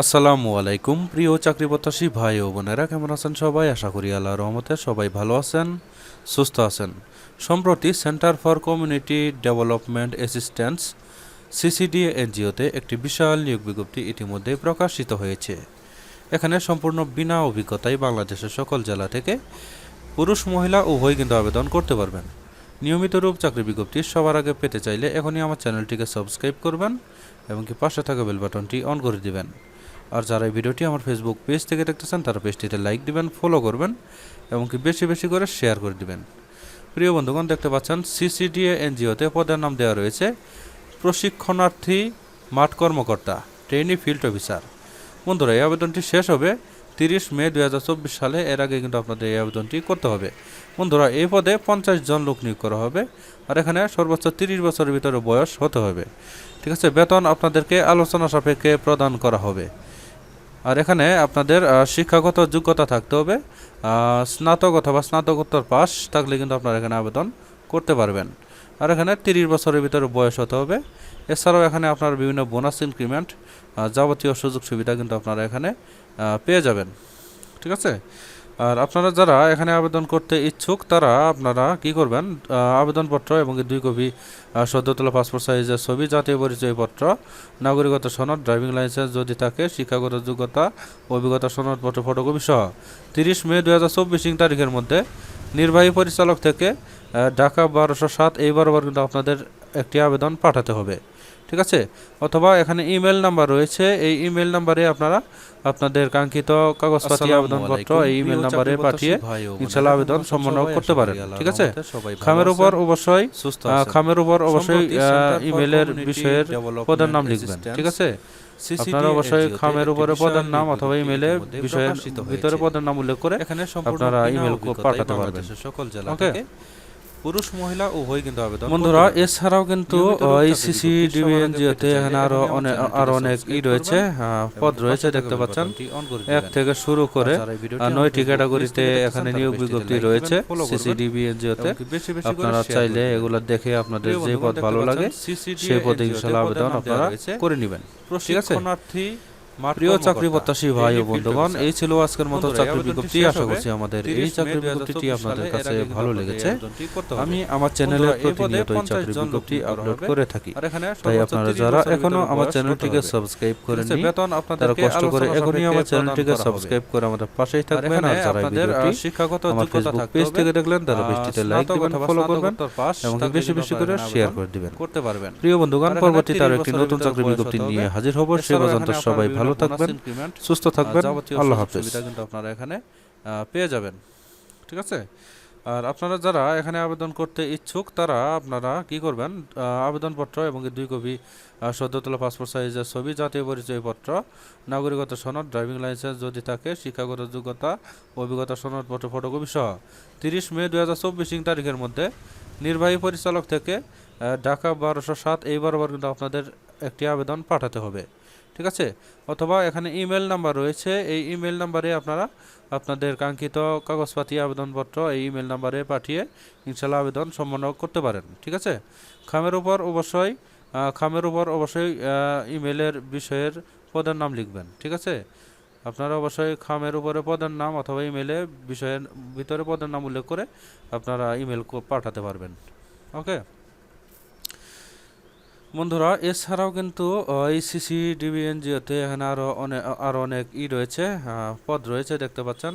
আসসালামু আলাইকুম, প্রিয় চাকরি প্রত্যাশী ভাই ও বোনেরা, কেমন আছেন সবাই? আশা করি আল্লাহর রহমতে সবাই ভালো আছেন, সুস্থ আছেন। সম্প্রতি centre for community development assistance CCD এনজিওতে একটি বিশাল নিয়োগ বিজ্ঞপ্তি ইতিমধ্যে প্রকাশিত হয়েছে। এখানে সম্পূর্ণ বিনা অভিজ্ঞতায় বাংলাদেশের সকল জেলা থেকে পুরুষ, মহিলা উভয় কিন্তু আবেদন করতে পারবেন। নিয়মিত রূপ চাকরি বিজ্ঞপ্তি সবার আগে পেতে চাইলে এখনই আমার চ্যানেলটিকে সাবস্ক্রাইব করবেন এবং কি পাশে থাকা বেল বাটনটি অন করে দিবেন। আর যারা এই ভিডিওটি আমার ফেসবুক পেজ থেকে দেখতেছেন, তারা পেজটিতে লাইক দিবেন ফলো করবেন এবং কি বেশি বেশি করে শেয়ার করে দিবেন। প্রিয় বন্ধুগণ, দেখতে পাচ্ছেন সিসিডিএ এনজিওতে পদের নাম দেওয়া রয়েছে প্রশিক্ষণার্থী মাঠ কর্মকর্তা ট্রেনি ফিল্ড অফিসার বন্ধুরা, এই আবেদনটি শেষ হবে তিরিশ মে দু হাজার চব্বিশ সালে। এর আগে কিন্তু আপনাদের এই আবেদনটি করতে হবে। বন্ধুরা, এই পদে পঞ্চাশ জন লোক নিয়োগ করা হবে আর এখানে সর্বোচ্চ তিরিশ বছরের ভিতরে বয়স হতে হবে। ঠিক আছে, বেতন আপনাদেরকে আলোচনা সাপেক্ষে প্রদান করা হবে। আর এখানে আপনাদের শিক্ষাগত যোগ্যতা থাকতে হবে। স্নাতক অথবা স্নাতকোত্তর পাস থাকলে কিন্তু আপনারা এখানে আবেদন করতে পারবেন। আর এখানে তিরিশ বছরের ভিতরে বয়স হতে হবে। এছাড়াও এখানে আপনার বিভিন্ন বোনাস ইনক্রিমেন্ট যাবতীয় সুযোগ সুবিধা কিন্তু আপনারা এখানে পেয়ে যাবেন। ঠিক আছে? আর আপনারা যারা এখানে আবেদন করতে ইচ্ছুক তারা আপনারা কি করবেন? আবেদনপত্র এবং দুই কপি আহ, সদ্য তোলা পাসপোর্ট সাইজের ছবি জাতীয় পরিচয়পত্র নাগরিকত্ব সনদ ড্রাইভিং লাইসেন্স যদি থাকে শিক্ষাগত যোগ্যতা অভিজ্ঞতা সনদপত্র ফটোকপি সহ। তিরিশ মে দু হাজার চব্বিশ তারিখের মধ্যে নির্বাহী পরিচালক থেকে ঢাকা বারোশো সাত এই বরাবর কিন্তু আপনাদের একটি আবেদন পাঠাতে হবে। ঠিক আছে? অথবা এখানে ইমেল নাম্বার রয়েছে। এই ইমেল নাম্বারে আপনারা আপনাদের কাঙ্ক্ষিত কাগজপাতি আবেদনপত্র এই ইমেল নাম্বারে পাঠিয়ে ইনশাল্লাহ আবেদন সম্পন্ন করতে পারেন। ঠিক আছে? খামের উপর অবশ্যই। খামের উপর অবশ্যই ইমেলের বিষয়ের পদের নাম লিখবেন। ঠিক আছে? আপনারা অবশ্যই খামের উপরে পদের নাম অথবা ইমেলে বিষয়ের ভিতরে। পদের নাম উল্লেখ করে আপনারা ইমেল পাঠাতে পারবেন। সকল জেলা? থেকে পুরুষ মহিলা উভয় কিন্তু আবেদন বন্ধুরা। এছাড়াও কিন্তু এই সিসি বিজ্ঞপ্তি ডিভিএনজিওতে এখানে আরও অনেক আরও অনেক ই রয়েছে হ্যাঁ, পদ রয়েছে দেখতে পাচ্ছেন। এক থেকে শুরু করে নয়টি ক্যাটাগরিতে এখানে নিয়োগ বিজ্ঞপ্তি রয়েছে সিসি করে আপনারা চাইলে এগুলো দেখে আপনাদের যে পদ ভালো লাগে সেই পদে ইনশাল্লাহ আবেদন আপনারা করে নেবেন। ঠিক আছে? প্রশিক্ষণার্থী প্রিয় চাকরি প্রত্যাশী ভাই ও বন্ধুগণ এই ছিল আজকের মতো চাকরি বিজ্ঞপ্তি। আশা করছি আমাদের এই চাকরি বিজ্ঞপ্তিটি আপনাদের কাছে ভালো লেগেছে। আমি আমার চ্যানেলে প্রতিনিয়ত এই চাকরি বিজ্ঞপ্তি আপলোড করে থাকি। তাই আপনারা যারা এখনও আমার চ্যানেলটিকে সাবস্ক্রাইব করেননি তারা কষ্ট করে এখনই আমার চ্যানেলটিকে। সাবস্ক্রাইব করে আমাদের পাশেই থাকবেন আর যারা ভিডিওটি শিক্ষাগত যোগ্যতা থাকতে পেজ থেকে দেখলেন তারা পেজটিতে লাইক দিবেন ফলো করবেন এবং বেশি বেশি করে শেয়ার করে দিবেন। করতে পারবেন। প্রিয় বন্ধুগণ পরবর্তীতে আরও একটি নতুন চাকরি বিজ্ঞপ্তি নিয়ে হাজির হব সেই পর্যন্ত সবাই ভালো থাকবেন সুস্থ থাকবেন আল্লাহ হাফেজ। সুবিধা কিন্তু আপনারা এখানে পেয়ে যাবেন ঠিক আছে? আর আপনারা যারা এখানে আবেদন করতে ইচ্ছুক তারা আপনারা কি করবেন? আবেদনপত্র এবং দুই কপি আহ, সদ্য তোলা পাসপোর্ট সাইজের ছবি জাতীয় পরিচয়পত্র নাগরিকত্ব সনদ ড্রাইভিং লাইসেন্স যদি থাকে শিক্ষাগত যোগ্যতা অভিজ্ঞতা সনদপত্র ফটোকপি সহ। তিরিশ মে দু হাজার চব্বিশ তারিখের মধ্যে নির্বাহী পরিচালক থেকে ঢাকা বারোশো সাত এই বরাবর কিন্তু আপনাদের একটি আবেদন পাঠাতে হবে, ঠিক আছে? অথবা এখানে ইমেল নাম্বার রয়েছে, এই ইমেল নাম্বারে আপনারা আপনাদের কাঙ্ক্ষিত কাগজপাতি আবেদনপত্র এই ইমেল নাম্বারে পাঠিয়ে ইনশাল্লাহ আবেদন সম্পন্ন করতে পারেন, ঠিক আছে? খামের উপর অবশ্যই খামের উপর অবশ্যই ইমেলের বিষয়ের পদের নাম লিখবেন, ঠিক আছে? আপনারা অবশ্যই খামের উপরে পদের নাম অথবা ইমেলে বিষয়ের ভিতরে পদের নাম উল্লেখ করে আপনারা ইমেল পাঠাতে পারবেন, ওকে? বন্ধুরা, এছাড়াও কিন্তু এই সিসি ডিবিএনজিওতে এখানে আরও অনেক আরও অনেক ই রয়েছে পদ রয়েছে, দেখতে পাচ্ছেন।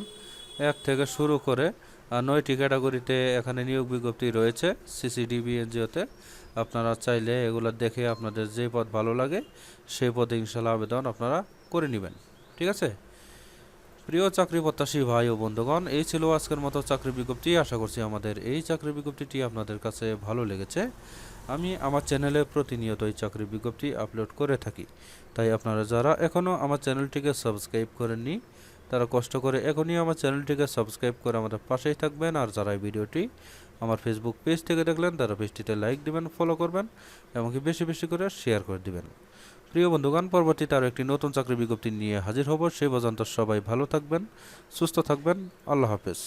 এক থেকে শুরু করে নয়টি ক্যাটাগরিতে এখানে নিয়োগ বিজ্ঞপ্তি রয়েছে সিসি ডিবিএনজিওতে আপনারা চাইলে এগুলো দেখে আপনাদের যে পদ ভালো লাগে, সেই পদে ইনশাল্লাহ আবেদন আপনারা করে নেবেন। ঠিক আছে? প্রিয় চাকরি প্রত্যাশী ভাই ও বন্ধুগণ, এই ছিল আজকের মতো চাকরি বিজ্ঞপ্তি। আশা করছি আমাদের এই চাকরি বিজ্ঞপ্তিটি আপনাদের কাছে ভালো লেগেছে। আমি আমার চ্যানেলে প্রতিনিয়ত এই চাকরি বিজ্ঞপ্তি আপলোড করে থাকি। তাই আপনারা যারা এখনও আমার চ্যানেলটিকে সাবস্ক্রাইব করেননি, তারা কষ্ট করে এখনই আমার চ্যানেলটিকে সাবস্ক্রাইব করে আমাদের পাশেই থাকবেন। আর যারা এই ভিডিওটি আমার ফেসবুক পেজ থেকে দেখলেন, তারা পেজটিতে লাইক দিবেন ফলো করবেন এবং কি বেশি বেশি করে শেয়ার করে দিবেন। প্রিয় বন্ধুগণ, পরবর্তীতে আরও একটি নতুন চাকরি বিজ্ঞপ্তি নিয়ে হাজির হব। সেই পর্যন্ত সবাই ভালো থাকবেন, সুস্থ থাকবেন। আল্লাহ হাফেজ।